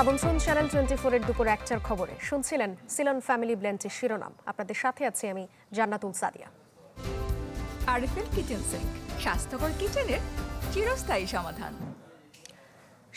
আমন্ত্রণ channel twenty ফোরের দুপুর একটার খবরে। শুনছিলেন সিলন ফ্যামিলি ব্লেন্টের শিরোনাম। আপনাদের সাথে আছি আমি Jannatul Sadia. RFL kitchen sink, স্বাস্থ্যকর কিচেনের চিরস্থায়ী সমাধান।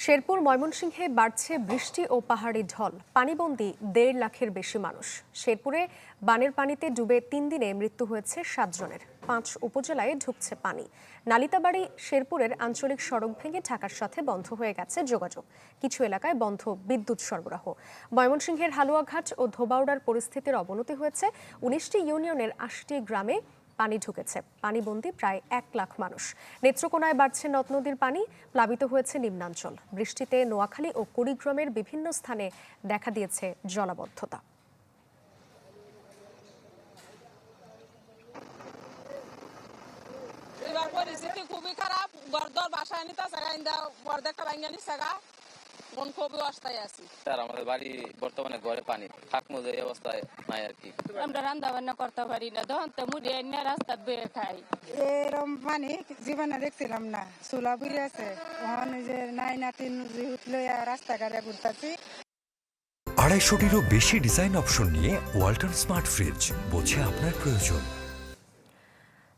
শেরপুর ময়মনসিংহে বাড়ছে বৃষ্টি ও পাহাড়ি ঢল। পানিবন্দী দেড় লাখের বেশি মানুষ। শেরপুরে বানের পানিতে ডুবে তিন দিনে মৃত্যু হয়েছে সাতজনের পাঁচ উপজেলায় ঢুকছে পানি। নালিতাবাড়ি, শেরপুরের আঞ্চলিক সড়ক ভেঙে ঢাকার সাথে বন্ধ হয়ে গেছে যোগাযোগ। কিছু এলাকায় বন্ধ বিদ্যুৎ সরবরাহ। ময়মনসিংহের হালুয়াঘাট ও ধোবাউড়ার পরিস্থিতির অবনতি হয়েছে। উনিশটি ইউনিয়নের আশটি গ্রামে পানি ঢুকেছে। পানিবন্দী প্রায় এক লাখ মানুষ। নেত্রকোনায় বাড়ছে নদ নদীর পানি, প্লাবিত হয়েছে নিম্নাঞ্চল। বৃষ্টিতে নোয়াখালী ও কুড়িগ্রামের বিভিন্ন স্থানে দেখা দিয়েছে জলাবদ্ধতা। পরিস্থিতি খুবই খারাপ। গরদর বাসায় নিতে থাকা ইন্দা বর্দেকটা ভাঙ্গা নিচ্ছে থাকা মন খুবই অস্থায় আছি। স্যার আমাদের বাড়ি বর্তমানে ঘরে পানি। থাকমো যে অবস্থায় নাই আর কি। আমরা রান্না বান্না করতে পারি না। তখন তো মুড়ি এনে রাস্তা বেয়ে খাই। এরম পানি জীবনে দেখছিলাম না। চুলা বুড়ি আছে। ওখান যে নাই নাতি নুজি উঠলে রাস্তাঘাটে ঘুরতাছি। আড়াইশোটিরও বেশি ডিজাইন অপশন নিয়ে ওয়াল্টন স্মার্ট ফ্রিজ বোঝে আপনার প্রয়োজন।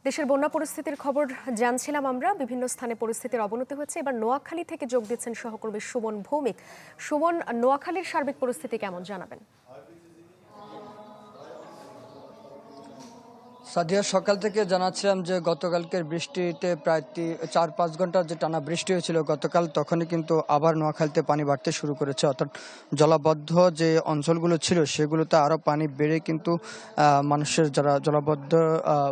দেশের বন্যা পরিস্থিতির খবর জানছিলাম আমরা। বিভিন্ন স্থানে পরিস্থিতির অবনতি হচ্ছে। এবার নোয়াখালী থেকে যোগ দিচ্ছেন সহকর্মী সুমন ভৌমিক। সুমন, নোয়াখালীর সার্বিক পরিস্থিতি কেমন জানাবেন? সাদিয়া, সকাল থেকে জানাচ্ছিলাম যে গতকালকের বৃষ্টিতে প্রায় চার পাঁচ ঘণ্টার যে টানা বৃষ্টি হয়েছিল গতকাল, তখনই কিন্তু আবার নোয়াখালীতে পানি বাড়তে শুরু করেছে। অর্থাৎ জলাবদ্ধ যে অঞ্চলগুলো ছিল, সেগুলোতে আরও পানি বেড়ে কিন্তু মানুষের যারা জলাবদ্ধ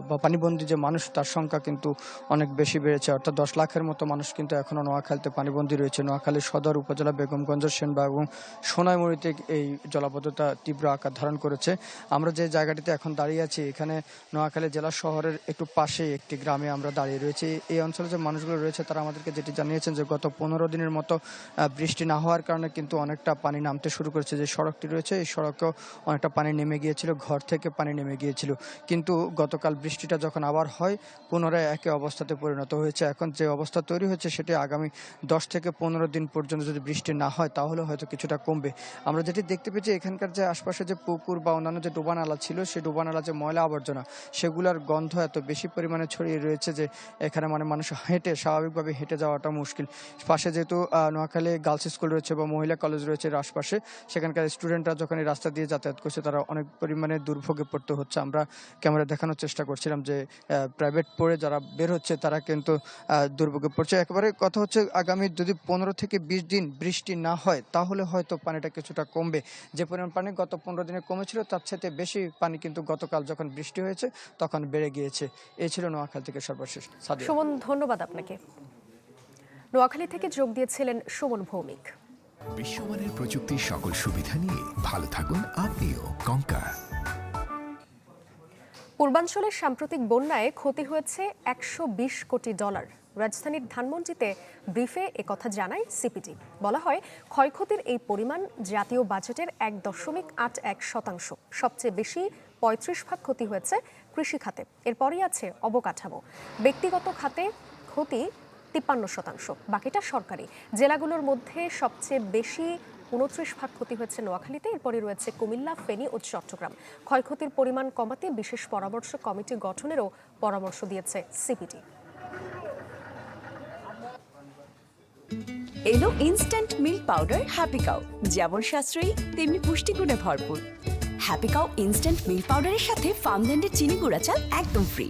বা পানিবন্দী যে মানুষ, তার সংখ্যা কিন্তু অনেক বেশি বেড়েছে। অর্থাৎ দশ লাখের মতো মানুষ কিন্তু এখনও নোয়াখালীতে পানিবন্দী রয়েছে। নোয়াখালী সদর উপজেলা বেগমগঞ্জ সেনবাগ এবং সোনাইমুড়িতে এই জলাবদ্ধতা তীব্র আকার ধারণ করেছে। আমরা যে জায়গাটিতে এখন দাঁড়িয়ে আছি, এখানে নোয়াখালী জেলা শহরের একটু পাশেই একটি গ্রামে আমরা দাঁড়িয়ে রয়েছি। এই অঞ্চলে যে মানুষগুলো রয়েছে, তারা আমাদেরকে যেটি জানিয়েছেন যে গত পনেরো দিনের মতো বৃষ্টি না হওয়ার কারণে কিন্তু অনেকটা পানি নামতে শুরু করেছে। যে সড়কটি রয়েছে, এই সড়কেও অনেকটা পানি নেমে গিয়েছিল, ঘর থেকে পানি নেমে গিয়েছিল। কিন্তু গতকাল বৃষ্টিটা যখন আবার হয়, পুনরায় একই অবস্থাতে পরিণত হয়েছে। এখন যে অবস্থা তৈরি হয়েছে, সেটি আগামী দশ থেকে পনেরো দিন পর্যন্ত যদি বৃষ্টি না হয়, তাহলে হয়তো কিছুটা কমবে। আমরা যেটি দেখতে পেয়েছি, এখানকার যে আশপাশে যে পুকুর বা অন্যান্য যে ডোবানালা ছিল, সেই ডোবানালা যে ময়লা আবর্জনা সেগুলোর গন্ধ এত বেশি পরিমাণে ছড়িয়ে রয়েছে যে এখানে মানে মানুষ হেঁটে স্বাভাবিকভাবে হেঁটে যাওয়াটা মুশকিল। পাশে যেহেতু নোয়াখালী গার্লস স্কুল রয়েছে বা মহিলা কলেজ রয়েছে আশপাশে, সেখানকার স্টুডেন্টরা যখন এই রাস্তা দিয়ে যাতায়াত করছে তারা অনেক পরিমাণে দুর্ভোগে পড়তে হচ্ছে। আমরা ক্যামেরা দেখানোর চেষ্টা করছিলাম যে প্রাইভেট পড়ে যারা বের হচ্ছে তারা কিন্তু দুর্ভোগে পড়ছে। একেবারে কথা হচ্ছে আগামী যদি পনেরো থেকে বিশ দিন বৃষ্টি না হয়, তাহলে হয়তো পানিটা কিছুটা কমবে। যে পরিমাণ পানি গত পনেরো দিনে কমেছিল, তার সাথে বেশি পানি কিন্তু গতকাল যখন বৃষ্টি হয়েছে তখন বেড়ে গিয়েছে। এই ছিল নোয়াখালী থেকে সর্বশেষ সুমন ধন্যবাদ আপনাকে। নোয়াখালী থেকে যোগ দিয়েছিলেন সুমন ভৌমিক। বিশ্বমানের প্রযুক্তির সকল সুবিধা নিয়ে ভালো থাকুন আপনিও কঙ্কা। পূর্বাঞ্চলের সাম্প্রতিক বন্যায় ক্ষতি হয়েছে একশো বিশ কোটি ডলার। রাজধানীর ধানমন্ডিতে ব্রিফে একথা জানায় সিপিডি। বলা হয় ক্ষয়ক্ষতির এই পরিমাণ জাতীয় বাজেটের এক দশমিক আট এক শতাংশ। সবচেয়ে বেশি পঁয়ত্রিশ ভাগ ক্ষতি হয়েছে কৃষি খাতে। এরপরই আছে অবকাঠামো। ব্যক্তিগত খাতে ক্ষতি তিপ্পান্ন শতাংশ, বাকিটা সরকারি। জেলাগুলোর মধ্যে সবচেয়ে বেশি উনত্রিশ ভাগ ক্ষতি হয়েছে নোয়াখালীতে এরপরে রয়েছে কুমিল্লা, ফেনী ও চট্টগ্রাম। ক্ষয়ক্ষতির পরিমাণ কমাতে বিশেষ পরামর্শ কমিটি গঠনেরও পরামর্শ দিয়েছে সিপিডি। এলো instant milk powder happy cow যেমন সাশ্রয়ী, তেমনি পুষ্টিগুণে ভরপুর। হ্যাপি কাউ ইনস্ট্যান্ট মিল্ক পাউডারের সাথে ফার্মল্যান্ডের চিনি গুঁড়া চাল একদম ফ্রি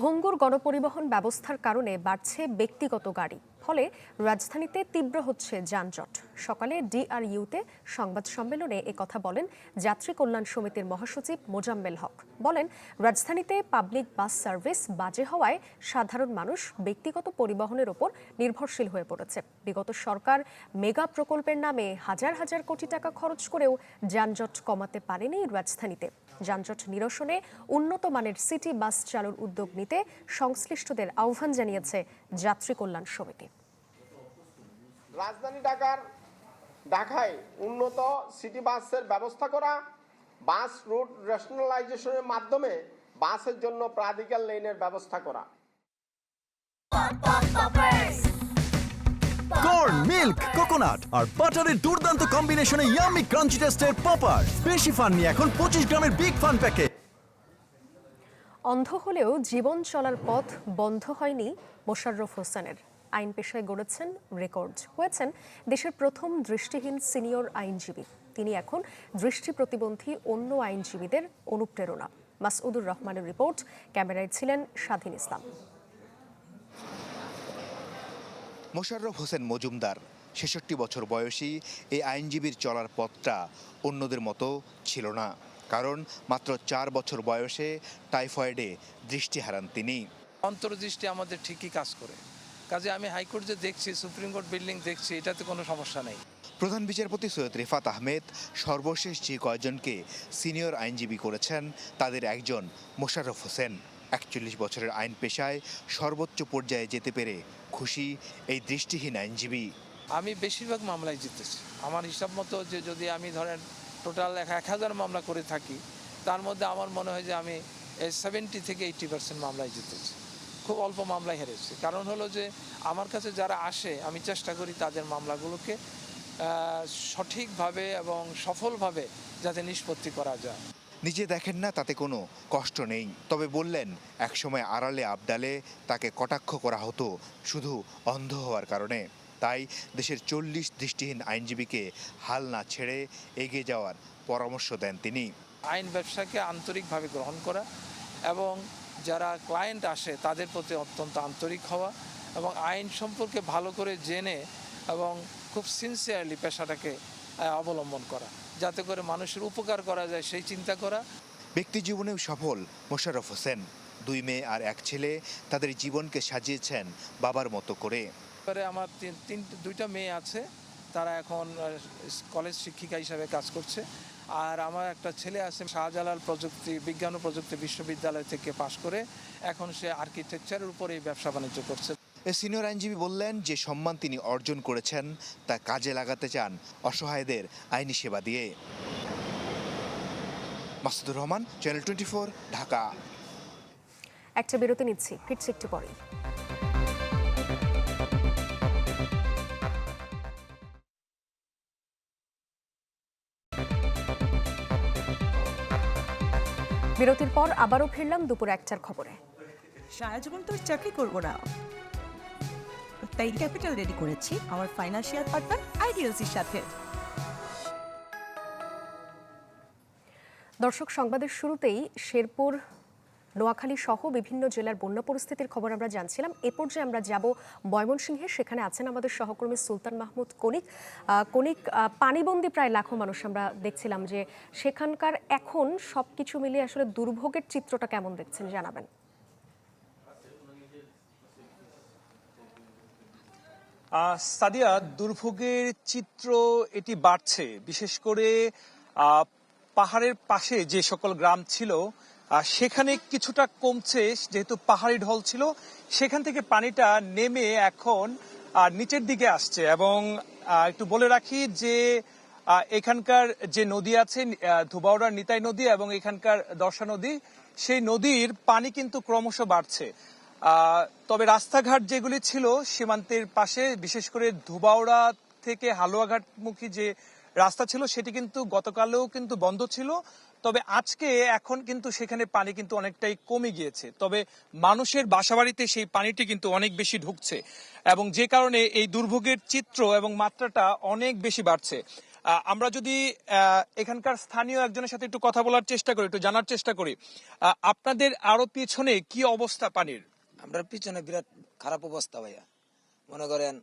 ভঙ্গুর গণপরিবহন ব্যবস্থার কারণে বাড়ছে ব্যক্তিগত গাড়ি। ফলে রাজধানীতে তীব্র হচ্ছে যানজট। সকালে ডিআরইউতে সংবাদ সম্মেলনে কথা বলেন যাত্রী কল্যাণ সমিতির মহাসচিব মোজাম্মেল হক। বলেন, রাজধানীতে পাবলিক বাস সার্ভিস বাজে হওয়ায় সাধারণ মানুষ ব্যক্তিগত পরিবহনের ওপর নির্ভরশীল হয়ে পড়েছে। বিগত সরকার মেগা প্রকল্পের নামে হাজার হাজার কোটি টাকা খরচ করেও যানজট কমাতে পারেনি রাজধানীতে। যানজট নিরসনে উন্নত মানের সিটি বাস চালুর উদ্যোগ নিতে সংশ্লিষ্টদের আহ্বান জানিয়েছে যাত্রী কল্যাণ সমিতি। রাজধানী ঢাকার ঢাকায় উন্নত সিটি বাসের ব্যবস্থা করা বাস রুট রেশনালাইজেশনের মাধ্যমে বাসের জন্য প্রাধিকার লেনের ব্যবস্থা করা। কর্ন মিল্ক কোকোনাট আর বাটারের দুর্দান্ত কম্বিনেশনে ইয়াম্মি ক্রাঞ্চি টেস্টের পপার বেশি ফান নিয়ে এখন পঁচিশ গ্রামের বিগ ফান প্যাকেট অন্ধ হলেও জীবন চলার পথ বন্ধ হয়নি মোশাররফ হোসেনের। আইন পেশায় গড়েছেন রেকর্ড হয়েছেন দেশের প্রথম দৃষ্টিহীন সিনিয়র আইনজীবী। তিনি এখন দৃষ্টি প্রতিবন্ধী অন্য আইনজীবীদের অনুপ্রেরণা। মাসউদুর রহমানের রিপোর্ট ক্যামেরায় ছিলেন স্বাধীন ইসলাম। মোশাররফ হোসেন মজুমদার ছেষট্টি বছর বয়সী এই আইনজীবীর চলার পথটা অন্যদের মতো ছিল না। কারণ মাত্র চার বছর বয়সে টাইফয়েডে দৃষ্টি হারান তিনি। অন্তর্দৃষ্টি আমাদের ঠিকই কাজ করে। কাজে আমি হাইকোর্ট যে দেখছি সুপ্রিম কোর্ট বিল্ডিং দেখছি এটাতে কোনো সমস্যা নেই। প্রধান বিচারপতি সৈয়দ রিফাত আহমেদ সর্বশেষ যে কয়জনকে সিনিয়র আইনজীবী করেছেন তাদের একজন মোশাররফ হোসেন। একচল্লিশ বছরের আইন পেশায় সর্বোচ্চ পর্যায়ে যেতে পেরে খুশি এই দৃষ্টিহীন আইনজীবী। আমি বেশিরভাগ মামলায় জিতেছি। আমার হিসাব মতো যে যদি আমি ধরেন টোটাল এক হাজার মামলা করে থাকি তার মধ্যে আমার মনে হয় যে আমি সেভেন্টি থেকে এইটি পার্সেন্ট মামলায় জিতেছি। খুব অল্প মামলায় হেরেছি। কারণ হলো যে আমার কাছে যারা আসে আমি চেষ্টা করি তাদের মামলাগুলোকে সঠিকভাবে এবং সফলভাবে যাতে নিষ্পত্তি করা যায়। নিজে দেখেন না তাতে কোনো কষ্ট নেই। তবে বললেন একসময় আড়ালে আবডালে তাকে কটাক্ষ করা হতো শুধু অন্ধ হওয়ার কারণে। তাই দেশের চল্লিশ দৃষ্টিহীন আইনজীবীকে হাল না ছেড়ে এগিয়ে যাওয়ার পরামর্শ দেন তিনি। আইন ব্যবসাকে আন্তরিকভাবে গ্রহণ করা এবং যারা ক্লায়েন্ট আসে তাদের প্রতি অত্যন্ত আন্তরিক হওয়া এবং আইন সম্পর্কে ভালো করে জেনে এবং খুব সিনসিয়ারলি পেশাটাকে অবলম্বন করা। যাতে করে মানুষের উপকার করা যায় সেই চিন্তা করা। ব্যক্তি জীবনেও সফল মোশাররফ হোসেন। দুই মেয়ে আর এক ছেলে তাদের জীবনকে সাজিয়েছেন বাবার মতো করে। আমার তিন তিন দুইটা মেয়ে আছে। তারা এখন কলেজ শিক্ষিকা হিসাবে কাজ করছে। আর আমার একটা ছেলে আছে শাহজালাল প্রযুক্তি বিজ্ঞান ও প্রযুক্তি বিশ্ববিদ্যালয় থেকে পাশ করে এখন সে আর্কিটেকচারের উপরেই ব্যবসা বাণিজ্য করছে। সিনিয়র আইনজীবী বললেন যে সম্মান তিনি অর্জন করেছেন তা কাজে লাগাতে চান অসহায়দের আইনি সেবা দিয়ে। Masudur Rahman channel twenty Dhaka. একটা বিরতি নিচ্ছি ফিরছি একটু পরেই। বিরতির পর আবারও ফিরলাম দুপুর একটার খবরে। সারা জীবন তো চাকরি করব না। তাই ক্যাপিটাল রেডি করেছি আমার ফাইন্যান্সিয়াল পার্টনার আইডিএলসির সাথে। দর্শক সংবাদের শুরুতেই শেরপুর নোয়াখালী সহ বিভিন্ন জেলার বন্যা পরিস্থিতির খবর আমরা জানছিলাম। এ পর্যায়ে আমরা যাব ময়মনসিংহে। সেখানে আছেন আমাদের সহকর্মী সুলতান মাহমুদ কনিক আহ, পানিবন্দী প্রায় লাখো মানুষ আমরা দেখছিলাম যে সেখানকার এখন সবকিছু মিলিয়ে আসলে দুর্ভোগের চিত্রটা কেমন দেখছেন? জানাবেন। সাদিয়া দুর্ভোগের চিত্র এটি বাড়ছে। বিশেষ করে পাহাড়ের পাশে যে সকল গ্রাম ছিল সেখানে কিছুটা কমছে, যেহেতু পাহাড়ি ঢল ছিল, সেখান থেকে পানিটা নেমে এখন নিচের দিকে আসছে এবং একটু বলে রাখি যে এখানকার যে নদী আছে ধুবাউড়ার নিতাই নদী এবং এখানকার দর্শা নদী, সেই নদীর পানি কিন্তু ক্রমশ বাড়ছে। তবে রাস্তাঘাট যেগুলি ছিল, সীমান্তের পাশে, বিশেষ করে ধুবাউড়া থেকে হালুয়াঘাটমুখী যে রাস্তা ছিল, সেটি কিন্তু গতকালেও কিন্তু বন্ধ ছিল। তবে আজকে এখন কিন্তু সেখানে পানি কিন্তু অনেকটাই কমে গিয়েছে। তবে মানুষের বাসাবাড়িতে সেই পানিটি কিন্তু অনেক বেশি ঢুকছে এবং যে কারণে এই দুর্ভোগের চিত্র এবং মাত্রাটা অনেক বেশি বাড়ছে। আমরা যদি এখানকার স্থানীয় একজনের সাথে একটু কথা বলার চেষ্টা করি, একটু জানার চেষ্টা করি আপনাদের আরও পিছনে কি অবস্থা পানির? আমরা পিছনে বিরাট খারাপ অবস্থা ভাইয়া। মনে করেন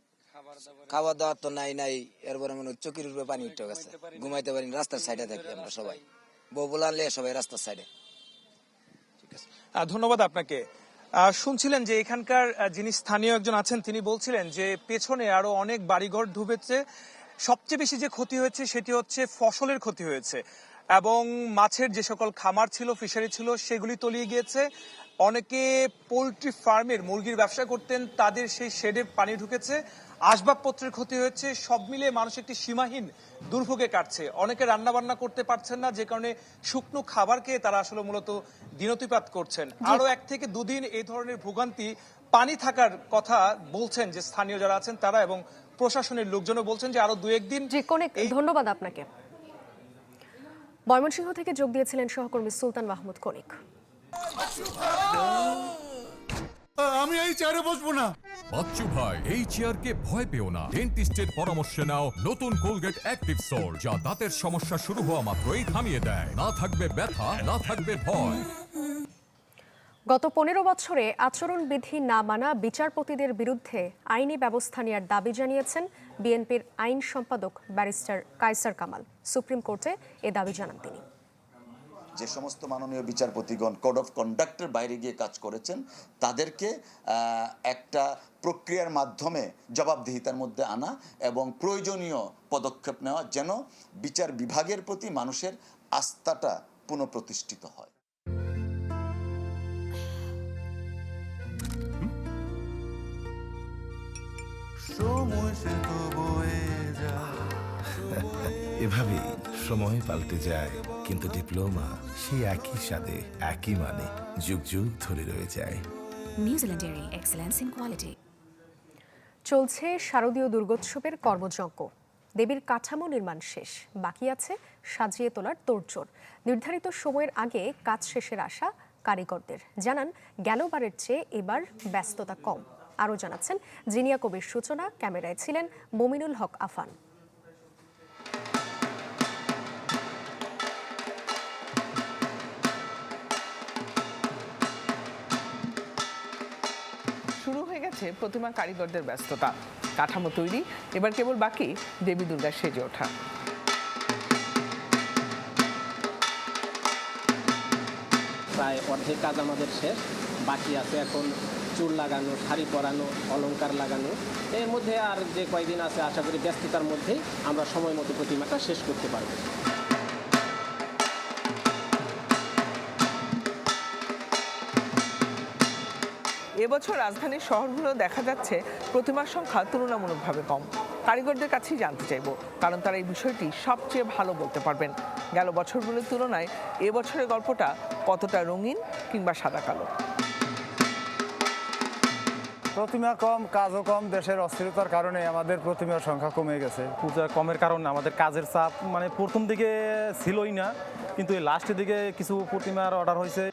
খাবার দাবার তো নাই নাই এরপরে মনে চকির উপরে পানি উঠে গেছে। ঘুমাইতে পারি না, রাস্তার সাইডে থাকি আমরা সবাই। বউ বলালে সবাই রাস্তার সাইডে ধন্যবাদ আপনাকে। শুনছিলেন যে এখানকার যিনি স্থানীয় একজন আছেন তিনি বলছিলেন যে পেছনে আরও অনেক বাড়িঘর ডুবেছে। সবচেয়ে বেশি যে ক্ষতি হয়েছে সেটি হচ্ছে ফসলের ক্ষতি হয়েছে। এবং মাছের যে সকল খামার ছিল ফিশারি ছিল সেগুলি তলিয়ে গিয়েছে। অনেকে পোলট্রি ফার্মের মুরগির ব্যবসা করতেন তাদের সেই শেডে পানি ঢুকেছে। আসবাবপত্রের ক্ষতি হয়েছে সব মিলিয়ে মানুষ একটি সীমাহীন দুর্ভোগে কাটছে। অনেকে রান্না বান্না করতে পারছেন না যে কারণে শুকনো খাবার খেয়ে তারা আসলে মূলত দিনতিপাত করছেন। আরও এক থেকে দুদিন এই ধরনের ভোগান্তি পানি থাকার কথা বলছেন যে স্থানীয় যারা আছেন তারা এবং প্রশাসনের লোকজনও বলছেন যে আরও দু একদিন ধন্যবাদ আপনাকে। ময়মনসিংহ থেকে যোগ দিয়েছিলেন সহকর্মী সুলতান মাহমুদ কনিক আমি এই চেয়ারে বসবো না। বাচ্চু ভাই এই চেয়ারকে ভয় পেও না। ডেন্টিস্টের পরামর্শে নাও নতুন কোলগেট অ্যাক্টিভ সোল যা দাঁতের সমস্যা শুরু হওয়া মাত্রই থামিয়ে দেয়। না থাকবে ব্যথা না থাকবে ভয়। গত পনেরো বছরে আচরণবিধি না মানা বিচারপতিদের বিরুদ্ধে আইনি ব্যবস্থা নেওয়ার দাবি জানিয়েছেন বিএনপির আইন সম্পাদক ব্যারিস্টার কায়সার কামাল। সুপ্রিম কোর্টে এ দাবি জানান তিনি। যে সমস্ত মাননীয় বিচারপতিগণ কোড অফ কন্ডাক্টের বাইরে গিয়ে কাজ করেছেন তাদেরকে আহ, একটা প্রক্রিয়ার মাধ্যমে জবাবদিহিতার মধ্যে আনা এবং প্রয়োজনীয় পদক্ষেপ নেওয়া যেন বিচার বিভাগের প্রতি মানুষের আস্থাটা পুনঃপ্রতিষ্ঠিত হয়। এভাবেই সময় পাল্টে যায়। কিন্তু ডিপ্লোমা সেই একই স্বাদে একই মানে যুগ যুগ ধরে রয়ে যায়। নিউজিল্যান্ডের এক্সেলেন্স ইন কোয়ালিটি চলছে শারদীয় দুর্গোৎসবের কর্মযজ্ঞ। দেবীর কাঠামো নির্মাণ শেষ। বাকি আছে সাজিয়ে তোলার তোড়জোড়। নির্ধারিত সময়ের আগে কাজ শেষের আশা কারিগরদের। জানান গেলবারের চেয়ে এবার ব্যস্ততা কম। আরও জানাচ্ছেন জিনিয়া কবির সূচনা ক্যামেরায় ছিলেন মমিনুল হক আফান। শুরু প্রতিমা কারিগরদের ব্যস্ততা, কাঠামো তৈরি, এবার কেবল বাকি দেবী দুর্গা সেজে ওঠা। প্রায় অর্ধেক কাজ আমাদের শেষ, বাকি আছে এখন চুল লাগানো, শাড়ি পরানো, অলংকার লাগানো। এর মধ্যে আর যে কয়দিন আছে, আশা করি ব্যস্ততার মধ্যেই আমরা সময় মতো প্রতিমাটা শেষ করতে পারব। এবছর রাজধানীর শহরগুলো দেখা যাচ্ছে প্রতিমার সংখ্যা তুলনামূলকভাবে কম। কারিগরদের কাছেই জানতে চাইব কারণ তারা এই বিষয়টি সবচেয়ে ভালো বলতে পারবেন। গেল বছরগুলোর তুলনায় এবছরের গল্পটা কতটা রঙিন কিংবা সাদা কালো? প্রতিমা কম কাজও কম দেশের অস্থিরতার কারণে আমাদের প্রতিমার সংখ্যা কমে গেছে। পূজা কমের কারণে আমাদের কাজের চাপ মানে প্রথম দিকে ছিলই না কিন্তু এই লাস্টের দিকে কিছু প্রতিমার অর্ডার হয়েছে।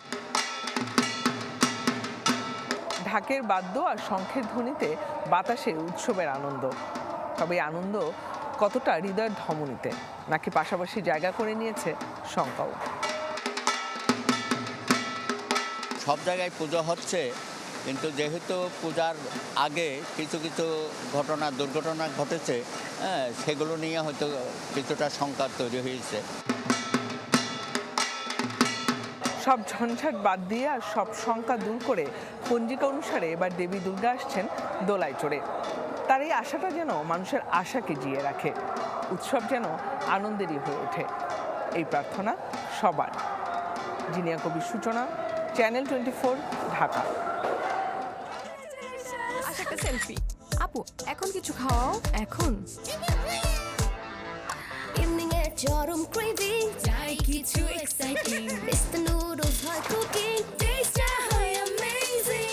ঢাকের বাদ্য আর শঙ্খের ধ্বনিতে বাতাসে উৎসবের আনন্দ। তবে আনন্দ কতটা হৃদয়ের ধমনীতে, নাকি পাশাপাশি জায়গা করে নিয়েছে শঙ্কাও? সব জায়গায় পুজো হচ্ছে, কিন্তু যেহেতু পূজার আগে কিছু কিছু ঘটনা, দুর্ঘটনা ঘটেছে হ্যাঁ সেগুলো নিয়ে হয়তো কিছুটা শঙ্কা তৈরি হয়েছে। সব ঝঞ্ঝাট বাদ দিয়ে আর সব শঙ্কা দূর করে পঞ্জিকা অনুসারে এবার দেবী দুর্গা আসছেন দোলায় চড়ে। তার এই আশাটা যেন মানুষের আশাকে জিয়ে রাখে উৎসব যেন আনন্দেরই হয়ে ওঠে। এই প্রার্থনা সবার। Zinia Kabir Suchona channel twenty four Dhaka. Selfie. আপু এখন কিছু খাওয়াও এখন। ইভিনিং চরম ক্রেভিং চাই কিছু এক্সাইটিং মিস্টার নুডলস হয় কুকিং টেস্টটা হয় amazing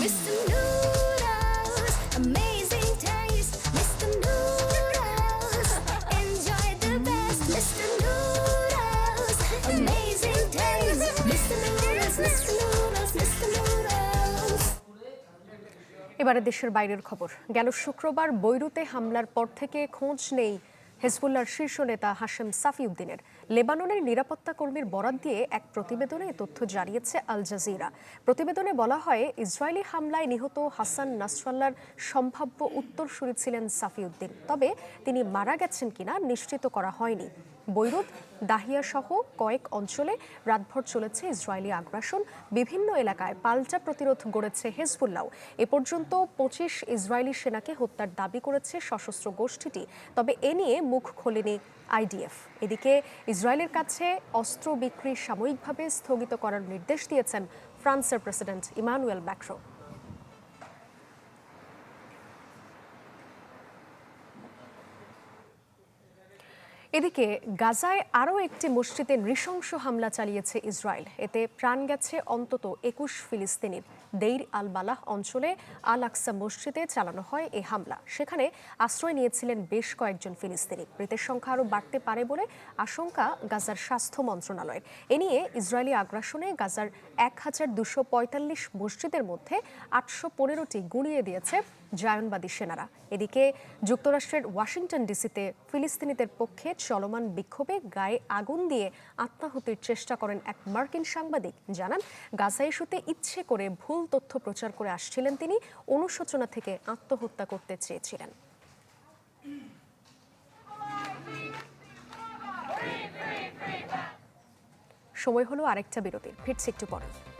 Mr Noodles amazing taste Mr Noodles enjoy the best Mr Noodles amazing taste Mr Noodles Mr Noodles Mr Noodles এবারে দেশের বাইরের খবর। গেল শুক্রবার বৈরুতে হামলার পর থেকে খোঁজ নেই হেজবুল্লাহর শীর্ষ নেতা হাশেম সাফিউদ্দিনের। লেবাননের নিরাপত্তা কর্মীর বরাত দিয়ে এক প্রতিবেদনে তথ্য জানিয়েছে আল জাজিরা। প্রতিবেদনে বলা হয়, ইসরায়েলি হামলায় নিহত হাসান নাসরাল্লার সম্ভাব্য উত্তরসূরি ছিলেন সাফিউদ্দিন। তবে তিনি মারা গেছেন কিনা নিশ্চিত করা হয়নি। বৈরুত দাহিয়া সহ কয়েক অঞ্চলে রাতভর চলেছে ইসরায়েলি আগ্রাসন। বিভিন্ন এলাকায় পাল্টা প্রতিরোধ গড়েছে হেজবুল্লাহ। এ পর্যন্ত পঁচিশ ইসরায়েলি সেনাকে হত্যার দাবি করেছে সশস্ত্র গোষ্ঠীটি। তবে এ নিয়ে মুখ খোলেনি আইডিএফ। এদিকে ইসরায়েলের কাছে অস্ত্র বিক্রি সাময়িকভাবে স্থগিত করার নির্দেশ দিয়েছেন ফ্রান্সের প্রেসিডেন্ট ইমানুয়েল ম্যাক্রো। এদিকে গাজায় আরও একটি মসজিদে নৃশংস হামলা চালিয়েছে ইসরায়েল। এতে প্রাণ গেছে অন্তত একুশ ফিলিস্তিনির। দেইর আল বালাহ অঞ্চলে আল আকসা মসজিদে চালানো হয় এই হামলা। সেখানে আশ্রয় নিয়েছিলেন বেশ কয়েকজন ফিলিস্তিনি। মৃতের সংখ্যা আরও বাড়তে পারে বলে আশঙ্কা গাজার স্বাস্থ্য মন্ত্রণালয়ের। এ নিয়ে ইসরায়েলি আগ্রাসনে গাজার এক হাজার দুশো পঁয়তাল্লিশ মসজিদের মধ্যে আটশো পনেরোটি গুঁড়িয়ে দিয়েছে জায়নবাদী সেনারা। এদিকে যুক্তরাষ্ট্রের ওয়াশিংটন ডিসিতে ফিলিস্তিনিদের পক্ষে চলমান বিক্ষোভে গায়ে আগুন দিয়ে আত্মাহুতির চেষ্টা করেন এক মার্কিন সাংবাদিক। জানান, গাজা ইস্যুতে ইচ্ছে করে ভুল তথ্য প্রচার করে আসছিলেন তিনি, অনুশোচনা থেকে আত্মহত্যা করতে চেয়েছিলেন। সময় হলো আরেকটা বিরতির ফিরছি একটু পরে।